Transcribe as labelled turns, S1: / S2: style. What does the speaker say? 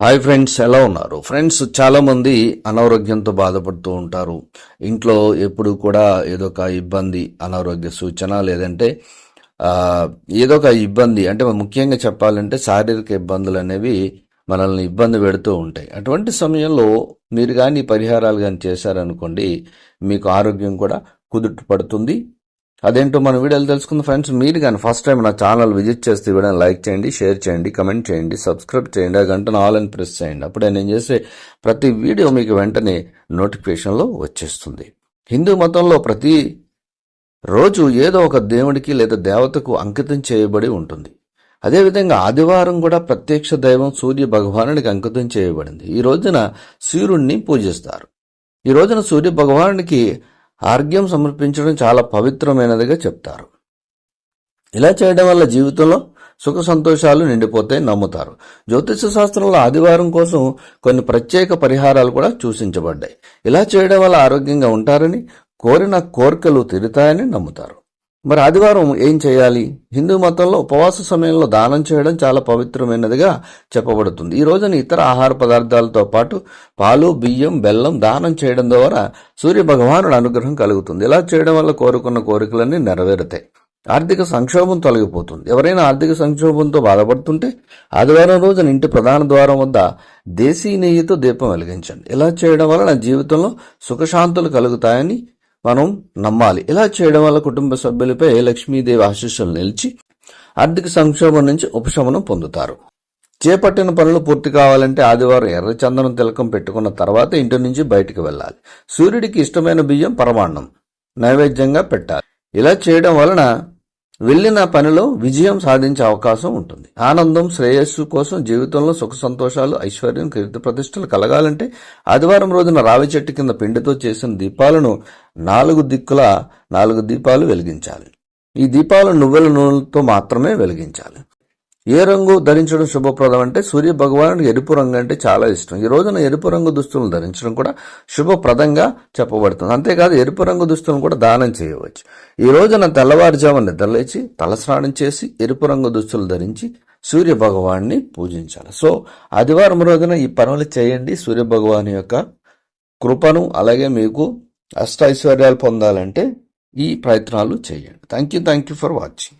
S1: Hi friends ఎలా ఉన్నారు? Friends చాలా మంది అనారోగ్యంతో బాధపడుతూ ఉంటారు. ఇంట్లో ఎప్పుడు కూడా ఏదో ఒక ఇబ్బంది అనారోగ్య సూచన లేదంటే ఏదో ఒక ఇబ్బంది అంటే ముఖ్యంగా చెప్పాలంటే శారీరక ఇబ్బందులు అనేవి మనల్ని ఇబ్బంది పెడుతూ ఉంటాయి. అటువంటి సమయంలో మీరు కానీ పరిహారాలు కానీ చేశారనుకోండి మీకు ఆరోగ్యం కూడా కుదుట పడుతుంది. అదేంటో మన వీడియోలు తెలుసుకుందాం ఫ్రెండ్స్. మీరు కానీ ఫస్ట్ టైం నా ఛానల్ విజిట్ చేస్తే వీడియోని లైక్ చేయండి షేర్ చేయండి కమెంట్ చేయండి సబ్స్క్రైబ్ చేయండి ఆ గంటను ఆల్ అని ప్రెస్ చేయండి. అప్పుడే నేను చేసే ప్రతి వీడియో మీకు వెంటనే నోటిఫికేషన్లో వచ్చేస్తుంది. హిందూ మతంలో ప్రతి రోజు ఏదో ఒక దేవుడికి లేదా దేవతకు అంకితం చేయబడి ఉంటుంది. అదేవిధంగా ఆదివారం కూడా ప్రత్యక్ష దైవం సూర్య భగవానుడికి అంకితం చేయబడింది. ఈ రోజున సూర్యుడిని పూజిస్తారు. ఈ రోజున సూర్య భగవానుడికి ఆర్ఘ్యం సమర్పించడం చాలా పవిత్రమైనదిగా చెప్తారు. ఇలా చేయడం వల్ల జీవితంలో సుఖ సంతోషాలు నిండిపోతాయి నమ్ముతారు. జ్యోతిష శాస్త్రంలో ఆదివారం కోసం కొన్ని ప్రత్యేక పరిహారాలు కూడా సూచించబడ్డాయి. ఇలా చేయడం వల్ల ఆరోగ్యంగా ఉంటారని కోరిన కోరికలు తీరుతాయని నమ్ముతారు. మరి ఆదివారం ఏం చేయాలి? హిందూ మతంలో ఉపవాస సమయంలో దానం చేయడం చాలా పవిత్రమైనదిగా చెప్పబడుతుంది. ఈ రోజున ఇతర ఆహార పదార్థాలతో పాటు పాలు బియ్యం బెల్లం దానం చేయడం ద్వారా సూర్య భగవానుడు అనుగ్రహం కలుగుతుంది. ఇలా చేయడం వల్ల కోరుకున్న కోరికలన్నీ నెరవేరుతాయి. ఆర్థిక సంక్షోభం తొలగిపోతుంది. ఎవరైనా ఆర్థిక సంక్షోభంతో బాధపడుతుంటే ఆదివారం రోజున ఇంటి ప్రధాన ద్వారం వద్ద దేశీ నెయ్యితో దీపం వెలిగించండి. ఇలా చేయడం వలన జీవితంలో సుఖశాంతులు కలుగుతాయని మనం నమ్మాలి. ఇలా చేయడం వల్ల కుటుంబ సభ్యులపై లక్ష్మీదేవి ఆశీస్సులు నిలిచి ఆర్థిక సంక్షోభం నుంచి ఉపశమనం పొందుతారు. చేపట్టిన పనులు పూర్తి కావాలంటే ఆదివారం ఎర్ర చందనం తిలకం పెట్టుకున్న తర్వాత ఇంటి నుంచి బయటికి వెళ్ళాలి. సూర్యుడికి ఇష్టమైన బియ్యం పరమాన్నం నైవేద్యంగా పెట్టాలి. ఇలా చేయడం వలన వెళ్ళిన పనిలో విజయం సాధించే అవకాశం ఉంటుంది. ఆనందం శ్రేయస్సు కోసం జీవితంలో సుఖ సంతోషాలు ఐశ్వర్యం కీర్తి ప్రతిష్టలు కలగాలంటే ఆదివారం రోజున రావి చెట్టు కింద పిండితో చేసిన దీపాలను నాలుగు దిక్కుల నాలుగు దీపాలు వెలిగించాలి. ఈ దీపాలు నువ్వుల నూనెలతో మాత్రమే వెలిగించాలి. ఏ రంగు ధరించడం శుభప్రదం అంటే సూర్య భగవానుడికి ఎరుపు రంగు అంటే చాలా ఇష్టం. ఈ రోజున ఎరుపు రంగు దుస్తులను ధరించడం కూడా శుభప్రదంగా చెప్పబడుతుంది. అంతేకాదు ఎరుపు రంగు దుస్తులను కూడా దానం చేయవచ్చు. ఈ రోజున తెల్లవారుజామున నిద్రలేచి తలస్నానం చేసి ఎరుపు రంగు దుస్తులు ధరించి సూర్య భగవాన్ని పూజించాలి. సో ఆదివారం రోజున ఈ పనులు చేయండి. సూర్య భగవాన్ యొక్క కృపను అలాగే మీకు అష్ట ఐశ్వర్యాలు పొందాలంటే ఈ ప్రయత్నాలు చేయండి. Thank you thank you for watching.